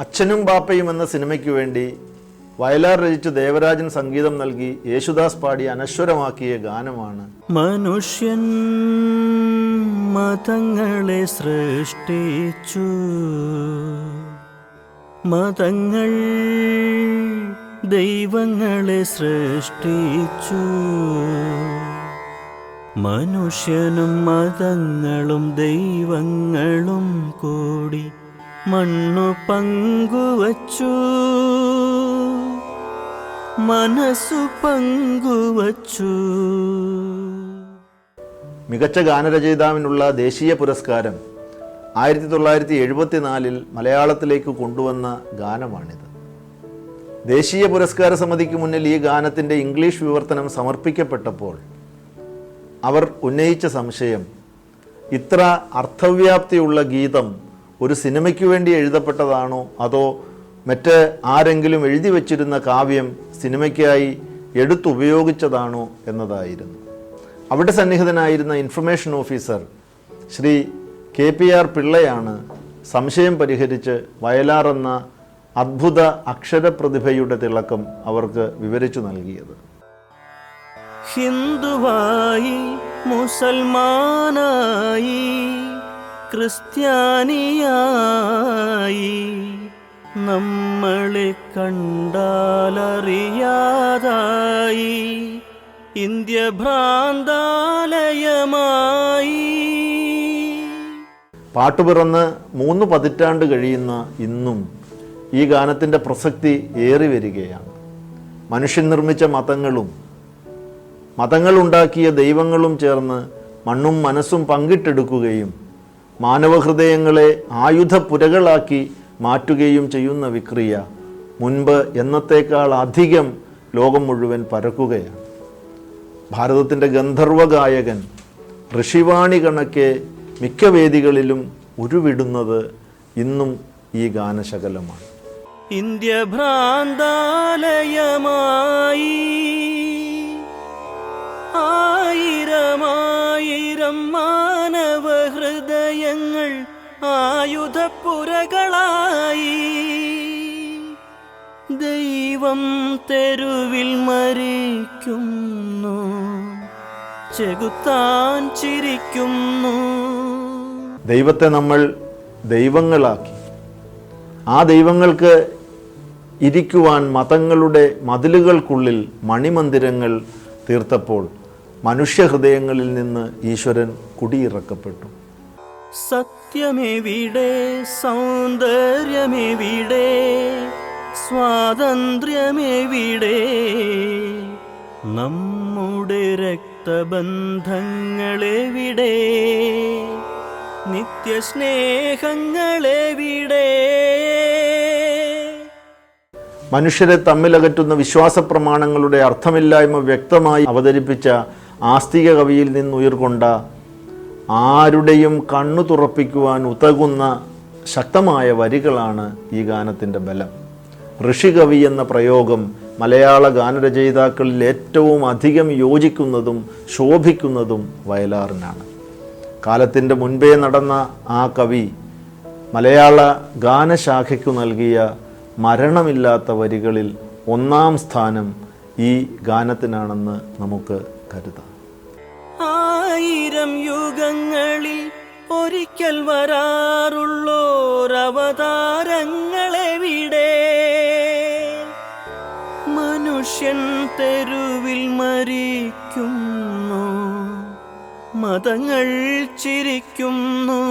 അച്ഛനും ബാപ്പയും എന്ന സിനിമയ്ക്ക് വേണ്ടി വയലാർ രചിച്ച് ദേവരാജൻ സംഗീതം നൽകി യേശുദാസ് പാടി അനശ്വരമാക്കിയ ഗാനമാണ്. മനുഷ്യൻ മതങ്ങളെ സൃഷ്ടിച്ചു. മതങ്ങൾ ദൈവങ്ങളെ സൃഷ്ടിച്ചു. മനുഷ്യനും മതങ്ങളും ദൈവങ്ങളും കൂടി മണ്ണു പങ്കുവച്ചു. മനസ്സു പങ്കുവച്ചു. മികച്ച ഗാനരചയിതാവിനുള്ള ദേശീയ പുരസ്കാരം ആയിരത്തി തൊള്ളായിരത്തി എഴുപത്തിനാലിൽ മലയാളത്തിലേക്ക് കൊണ്ടുവന്ന ഗാനമാണിത്. ദേശീയ പുരസ്കാര സമിതിക്ക് മുന്നിൽ ഈ ഗാനത്തിന്റെ ഇംഗ്ലീഷ് വിവർത്തനം സമർപ്പിക്കപ്പെട്ടപ്പോൾ അവർ ഉന്നയിച്ച സംശയം ഇത്ര അർത്ഥവ്യാപ്തിയുള്ള ഗീതം ഒരു സിനിമയ്ക്ക് വേണ്ടി എഴുതപ്പെട്ടതാണോ? അതോ മറ്റ് ആരെങ്കിലും എഴുതി വച്ചിരുന്ന കാവ്യം സിനിമയ്ക്കായി എടുത്തുപയോഗിച്ചതാണോ എന്നതായിരുന്നു. അവിടെ സന്നിഹിതനായിരുന്ന information officer Shri K P R പിള്ളയാണ് സംശയം പരിഹരിച്ച് വയലാർ എന്ന അദ്ഭുത അക്ഷരപ്രതിഭയുടെ തിളക്കം അവർക്ക് വിവരിച്ചു നൽകിയത്. ഹിന്ദുവായി മുസൽമാനായി ക്രിസ്ത്യാനിയായി നമ്മളെ കണ്ടാലറിയാതായി. ഇന്ത്യ ഭ്രാന്താലയമായി. പാട്ടുപിറന്ന് മൂന്ന് പതിറ്റാണ്ട് കഴിയുന്ന ഇന്നും ഈ ഗാനത്തിന്റെ പ്രസക്തി ഏറി വരികയാണ്. മനുഷ്യൻ നിർമ്മിച്ച മതങ്ങളും മതങ്ങളുണ്ടാക്കിയ ദൈവങ്ങളും ചേർന്ന് മണ്ണും മനസ്സും പങ്കിട്ടെടുക്കുകയും മാനവഹൃദയങ്ങളെ ആയുധപുരകളാക്കി മാറ്റുകയും ചെയ്യുന്ന വിക്രിയ മുൻപ് എന്നത്തേക്കാൾ അധികം ലോകം മുഴുവൻ പരക്കുകയാണ്. ഭാരതത്തിന്റെ ഗന്ധർവഗായകൻ ഋഷിവാണി കണക്കെ മിക്ക വേദികളിലും ഉരുവിടുന്നത് ഇന്നും ഈ ഗാനശകലമാണ്. ഇന്ത്യ ഭ്രാന്താലയമായി ആയിരമായിരം ഹൃദയങ്ങൾ ആയുധപ്പുരകളായി. ദൈവം തെരുവിൽ മരിക്കുന്നു. ചെകുത്താൻ ചിരിക്കുന്നു. ദൈവത്തെ നമ്മൾ ദൈവങ്ങളാക്കി. ആ ദൈവങ്ങൾക്ക് ഇരിക്കുവാൻ മതങ്ങളുടെ മതിലുകൾക്കുള്ളിൽ മണിമന്ദിരങ്ങൾ തീർത്തപ്പോൾ മനുഷ്യഹൃദയങ്ങളിൽ നിന്ന് ഈശ്വരൻ കുടിയിറക്കപ്പെട്ടു. സത്യമെവിടെ സൗന്ദര്യമെവിടെ സ്വാതന്ത്ര്യമെവിടെ? നമ്മുടെ രക്തബന്ധങ്ങളെവിടെ? നിത്യസ്നേഹങ്ങളെവിടെ? മനുഷ്യരെ തമ്മിലകറ്റുന്ന വിശ്വാസ പ്രമാണങ്ങളുടെ അർത്ഥമില്ലായ്മ വ്യക്തമായി അവതരിപ്പിച്ച ആസ്തിക കവിയിൽ നിന്നുയർകൊണ്ട ആരുടെയും കണ്ണു തുറപ്പിക്കുവാൻ ഉതകുന്ന ശക്തമായ വരികളാണ് ഈ ഗാനത്തിന്റെ ബലം. ഋഷികവി എന്ന പ്രയോഗം മലയാള ഗാനരചയിതാക്കളിൽ ഏറ്റവും അധികം യോജിക്കുന്നതും ശോഭിക്കുന്നതും വയലാറിനാണ്. കാലത്തിന്റെ മുൻപേ നടന്ന ആ കവി മലയാള ഗാനശാഖയ്ക്കു നൽകിയ മരണമില്ലാത്ത വരികളിൽ ഒന്നാം സ്ഥാനം ഈ ഗാനത്തിനാണെന്ന് നമുക്ക് കരുതാം. ആയിരം യുഗങ്ങളിൽ ഒരിക്കൽ വരാറുള്ളോരവതാരങ്ങളെവിടെ? മനുഷ്യൻ തെരുവിൽ മരിക്കുന്നു മതങ്ങൾ ചിരിക്കുന്നു.